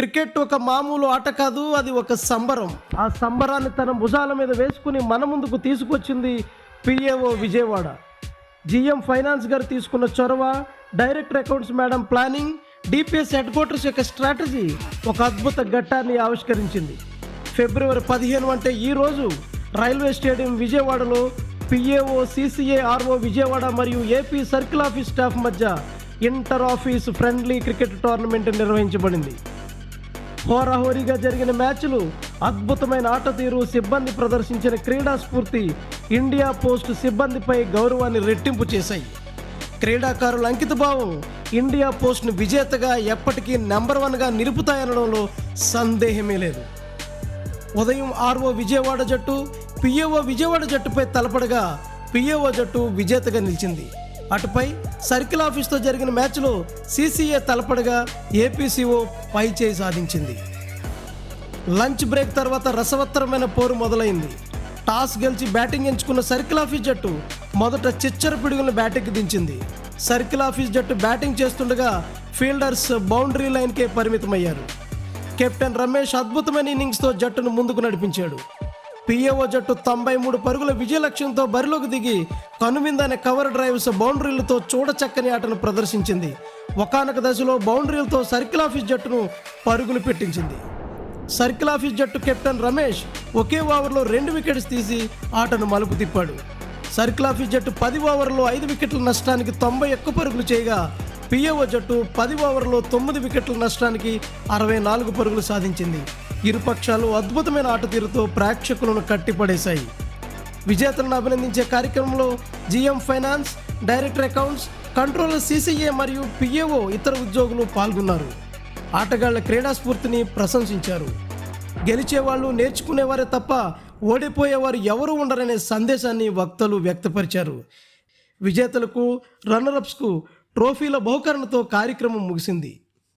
Cricket ఒక మామూలు ఆట కాదు అది ఒక సంబరం. ఆ సంబరాన్ని తన భుజాల మీద వేసుకుని మన ముందుకు తీసుకొచ్చింది పిఏఓ విజయవాడ. జిఎం ఫైనాన్స్ గారు తీసుకున్న చొరవ director accounts madam planning DPS headquarters యొక్క స్ట్రాటజీ ఒక అద్భుత ఘట్టాన్ని ఆవిష్కరించింది. ఫిబ్రవరి పదిహేను అంటే ఈ రోజు రైల్వే స్టేడియం విజయవాడలో పిఏఓ సిసిఏ ఆర్ఓ విజయవాడ మరియు ఏపీ సర్కిల్ ఆఫీస్ స్టాఫ్ మధ్య inter office friendly cricket tournament నిర్వహించబడింది. హోరాహోరీగా జరిగిన మ్యాచ్లు అద్భుతమైన ఆట తీరు సిబ్బంది ప్రదర్శించిన క్రీడా స్ఫూర్తి ఇండియా పోస్ట్ సిబ్బందిపై గౌరవాన్ని రెట్టింపు చేశాయి. క్రీడాకారుల అంకితభావం ఇండియా పోస్ట్ను విజేతగా ఎప్పటికీ నెంబర్ వన్గా నిలుపుతాయనడంలో సందేహమే లేదు. ఉదయం ఆర్ఓ విజయవాడ జట్టు పిఏఓ విజయవాడ జట్టుపై తలపడగా పిఏఓ జట్టు విజేతగా నిలిచింది. అటుపై సర్కిల్ ఆఫీస్తో జరిగిన మ్యాచ్లో సీసీఏ తలపడగా ఏపీసీఓ పై చేయి సాధించింది. లంచ్ బ్రేక్ తర్వాత రసవత్తరమైన పోరు మొదలైంది. టాస్ గెలిచి బ్యాటింగ్ ఎంచుకున్న సర్కిల్ ఆఫీస్ జట్టు మొదట చిచ్చర పిడుగులను బ్యాటింగ్కి దించింది. సర్కిల్ ఆఫీస్ జట్టు బ్యాటింగ్ చేస్తుండగా ఫీల్డర్స్ బౌండరీ లైన్కే పరిమితమయ్యారు. కెప్టెన్ రమేష్ అద్భుతమైన ఇన్నింగ్స్తో జట్టును ముందుకు నడిపించాడు. పిఏఓ జట్టు తొంభై మూడు పరుగుల విజయ లక్ష్యంతో బరిలోకి దిగి కనువిందనే కవర్ డ్రైవ్స్ బౌండరీలతో చూడచక్కని ఆటను ప్రదర్శించింది. ఒకనొక దశలో బౌండరీలతో సర్కిల్ ఆఫీస్ జట్టును పరుగులు పెట్టించింది. సర్కిల్ ఆఫీస్ జట్టు కెప్టెన్ రమేష్ ఒకే ఓవర్లో రెండు వికెట్స్ తీసి ఆటను మలుపు తిప్పాడు. సర్కిల్ ఆఫీస్ జట్టు పది ఓవర్లో ఐదు వికెట్ల నష్టానికి తొంభై ఎక్కువ పరుగులు చేయగా పిఏఓ జట్టు పది ఓవర్లో తొమ్మిది వికెట్ల నష్టానికి అరవై నాలుగు పరుగులు సాధించింది. ఇరుపక్షాలు అద్భుతమైన ఆట తీరుతో ప్రేక్షకులను కట్టిపడేశాయి. విజేతలను అభినందించే కార్యక్రమంలో GM finance director accounts controller CCA మరియు పిఏఓ ఇతర ఉద్యోగులు పాల్గొన్నారు. ఆటగాళ్ళ క్రీడా స్ఫూర్తిని ప్రశంసించారు. గెలిచేవాళ్ళు నేర్చుకునేవారే తప్ప ఓడిపోయేవారు ఎవరు ఉండరనే సందేశాన్ని వక్తలు వ్యక్తపరిచారు. విజేతలకు రన్నరప్స్కు ట్రోఫీల బహుకరణతో కార్యక్రమం ముగిసింది.